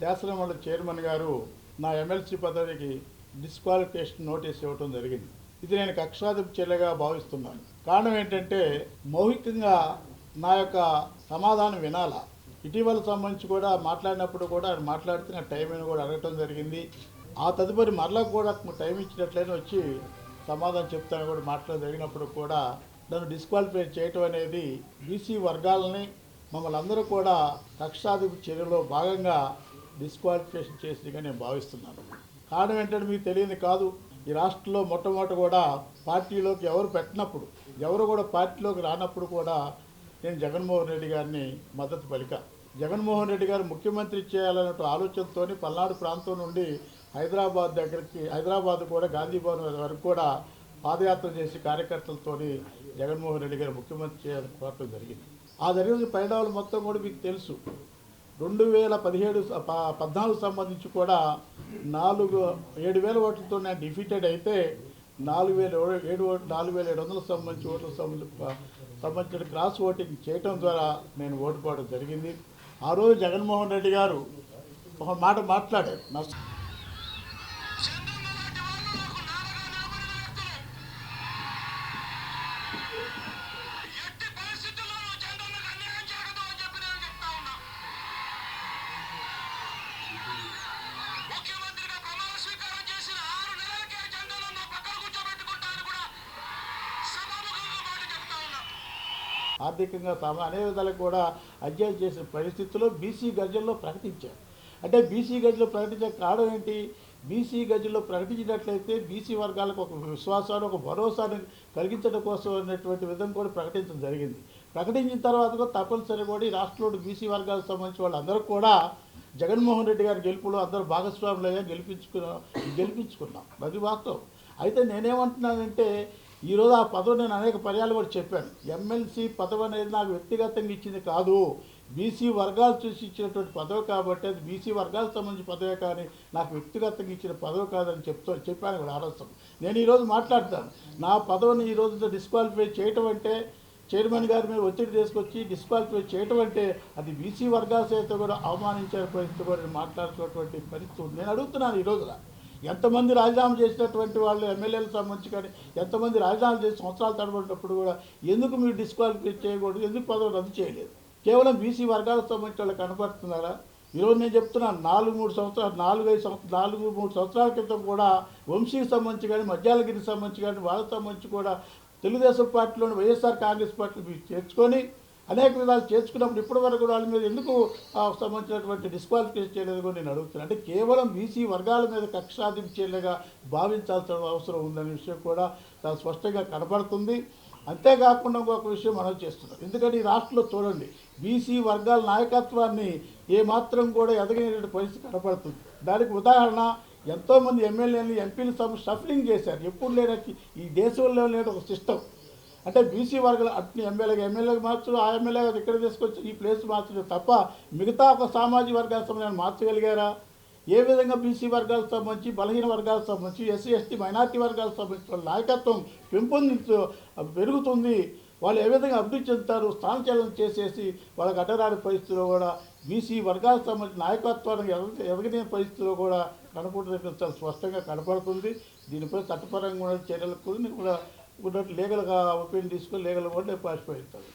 శాసనమండలి చైర్మన్ గారు నా ఎమ్మెల్సీ పదవికి డిస్క్వాలిఫికేషన్ నోటీస్ ఇవ్వటం జరిగింది. ఇది నేను కక్షాదింపు చర్యగా భావిస్తున్నాను. కారణం ఏంటంటే మౌఖికంగా నా యొక్క సమాధానం వినాలా. ఇటీవల సంబంధించి కూడా మాట్లాడినప్పుడు కూడా ఆయన మాట్లాడుతున్న టైం అని కూడా అడగటం జరిగింది. ఆ తదుపరి మరలా కూడా టైం ఇచ్చినట్లయినా వచ్చి సమాధానం చెప్తాను కూడా మాట్లాడడం జరిగినప్పుడు కూడా నన్ను డిస్క్వాలిఫై చేయటం అనేది బీసీ వర్గాలని మమ్మల్ని అందరూ కూడా కక్షాదిపు చర్యలో భాగంగా డిస్క్వాలిఫికేషన్ చేసిందిగా నేను భావిస్తున్నాను. కారణం ఏంటంటే మీకు తెలియదు కాదు ఈ రాష్ట్రంలో మొట్టమొదటి కూడా పార్టీలోకి ఎవరు పెట్టినప్పుడు ఎవరు కూడా పార్టీలోకి రానప్పుడు కూడా నేను జగన్మోహన్ రెడ్డి గారిని మద్దతు పలిక. జగన్మోహన్ రెడ్డి గారు ముఖ్యమంత్రి చేయాలనే ఆలోచనతో పల్నాడు ప్రాంతం నుండి హైదరాబాద్ దగ్గరికి హైదరాబాద్ కూడా గాంధీ భవన్ వరకు కూడా పాదయాత్ర చేసి కార్యకర్తలతోని జగన్మోహన్ రెడ్డి గారు ముఖ్యమంత్రి చేయాలని కోరటం జరిగింది. ఆ జరిగిన పరిణామాలు మొత్తం కూడా మీకు తెలుసు. రెండు వేల పదిహేడు పద్నాలుగు సంబంధించి కూడా నాలుగు ఏడు వేల ఓట్లతో నేను డిఫీటెడ్ అయితే నాలుగు వేల ఏడు ఓట్లు నాలుగు వేల ఏడు వందల సంబంధించి ఓట్లకు సంబంధించి సంబంధించిన క్రాస్ ఓటింగ్ చేయటం ద్వారా నేను ఓడిపోవడం జరిగింది. ఆ రోజు జగన్మోహన్ రెడ్డి గారు ఒక మాట మాట్లాడారు. ఆర్థికంగా సమ అనే విధాలు కూడా అధ్యయనం చేసిన పరిస్థితుల్లో బీసీ గజల్లో ప్రకటించారు. అంటే బీసీ గజలో ప్రకటించే కారణం ఏంటి? బీసీ గజల్లో ప్రకటించినట్లయితే బీసీ వర్గాలకు ఒక విశ్వాసాన్ని ఒక భరోసాను కలిగించడం కోసం అనేటువంటి విధంగా కూడా ప్రకటించడం జరిగింది. ప్రకటించిన తర్వాత కూడా తప్పనిసరి కూడా ఈ రాష్ట్రంలో బీసీ వర్గాలకు సంబంధించిన వాళ్ళందరూ కూడా జగన్మోహన్ రెడ్డి గారి గెలుపులో అందరూ భాగస్వాములయ్యా గెలిపించుకున్నాం గెలిపించుకున్నాం. అది వాస్తవం. అయితే నేనేమంటున్నానంటే ఈరోజు ఆ పదవి నేను అనేక పర్యాలు కూడా చెప్పాను. ఎమ్మెల్సీ పదవి అనేది నాకు వ్యక్తిగతంగా ఇచ్చింది కాదు. బీసీ వర్గాలు చూసి ఇచ్చినటువంటి పదవి కాబట్టి అది బీసీ వర్గాలకు సంబంధించిన పదవే కానీ నాకు వ్యక్తిగతంగా ఇచ్చిన పదవి కాదని చెప్తూ చెప్పాను కూడా ఆలోచన నేను ఈరోజు మాట్లాడతాను. నా పదవిని ఈరోజు డిస్క్వాలిఫై చేయటం అంటే చైర్మన్ గారి మీద ఒత్తిడి తీసుకొచ్చి డిస్క్వాలిఫై చేయటం అంటే అది బీసీ వర్గాల సైతం కూడా అవమానించే పరిస్థితి కూడా మాట్లాడుతున్నటువంటి పరిస్థితి నేను అడుగుతున్నాను ఈ ఎంతమంది రాజీనామా చేసినటువంటి వాళ్ళు ఎమ్మెల్యేలకు సంబంధించి కానీ ఎంతమంది రాజీనామా చేసి సంవత్సరాలు తడబడినప్పుడు కూడా ఎందుకు మీరు డిస్క్వాలిఫై చేయకూడదు? ఎందుకు పదవి రద్దు చేయలేదు? కేవలం బీసీ వర్గాలకు సంబంధించిన వాళ్ళు కనపడుతున్నారా? ఈరోజు నేను చెప్తున్నాను నాలుగు మూడు సంవత్సరాలు నాలుగు ఐదు సంవత్సరాలు నాలుగు మూడు సంవత్సరాల క్రితం కూడా వంశీకి సంబంధించి కానీ మధ్యాలగిరికి సంబంధించి కానీ వాళ్ళకి సంబంధించి కూడా తెలుగుదేశం పార్టీలోని వైఎస్ఆర్ కాంగ్రెస్ పార్టీ మీరు చేర్చుకొని అనేక విధాలు చేర్చుకున్నప్పుడు ఇప్పటి వరకు వాళ్ళ మీద ఎందుకు సంబంధించినటువంటి డిస్క్వాలిఫికేషన్ చేయలేదు కూడా నేను అడుగుతున్నాను అంటే కేవలం బీసీ వర్గాల మీద కక్షాదించేలాగా భావించాల్సిన అవసరం ఉందనే విషయం కూడా చాలా స్పష్టంగా కనబడుతుంది అంతేకాకుండా ఇంకొక విషయం మనం చేస్తున్నాం. ఎందుకంటే ఈ రాష్ట్రంలో చూడండి బీసీ వర్గాల నాయకత్వాన్ని ఏమాత్రం కూడా ఎదగనేటువంటి పరిస్థితి కనపడుతుంది. దానికి ఉదాహరణ ఎంతోమంది ఎమ్మెల్యేలు ఎంపీలు సమ షఫలింగ్ చేశారు. ఎప్పుడు లేని ఈ దేశంలో లేని ఒక సిస్టమ్ అంటే బీసీ వర్గాలు అట్ని ఎమ్మెల్యేగా ఎమ్మెల్యేగా మార్చు ఆ ఎమ్మెల్యేగా ఇక్కడ తీసుకొచ్చి ఈ ప్లేస్ మార్చడం తప్ప మిగతా ఒక సామాజిక వర్గాల సంబంధించి మార్చగలిగారా? ఏ విధంగా బీసీ వర్గాలకు సంబంధించి బలహీన వర్గాలకు సంబంధించి ఎస్సీ ఎస్టీ మైనార్టీ వర్గాలకు సంబంధించిన నాయకత్వం పెంపొందించు పెరుగుతుంది వాళ్ళు ఏ విధంగా అభివృద్ధి చెందుతారు స్థానచలనం చేసేసి వాళ్ళకి అడ్డరాని పరిస్థితిలో కూడా బీసీ వర్గాలకు సంబంధించిన నాయకత్వానికి ఎదగ ఎదగని పరిస్థితిలో కూడా కనపడుతున్నట్టు స్పష్టంగా కనపడుతుంది. దీనిపై చట్టపరంగా ఉన్న చర్యలకు కూడా ఉన్నట్టు లీగల్గా ఒపీనియన్ తీసుకొని లీగల్ కూడా నేను పాసిపోయిస్తాను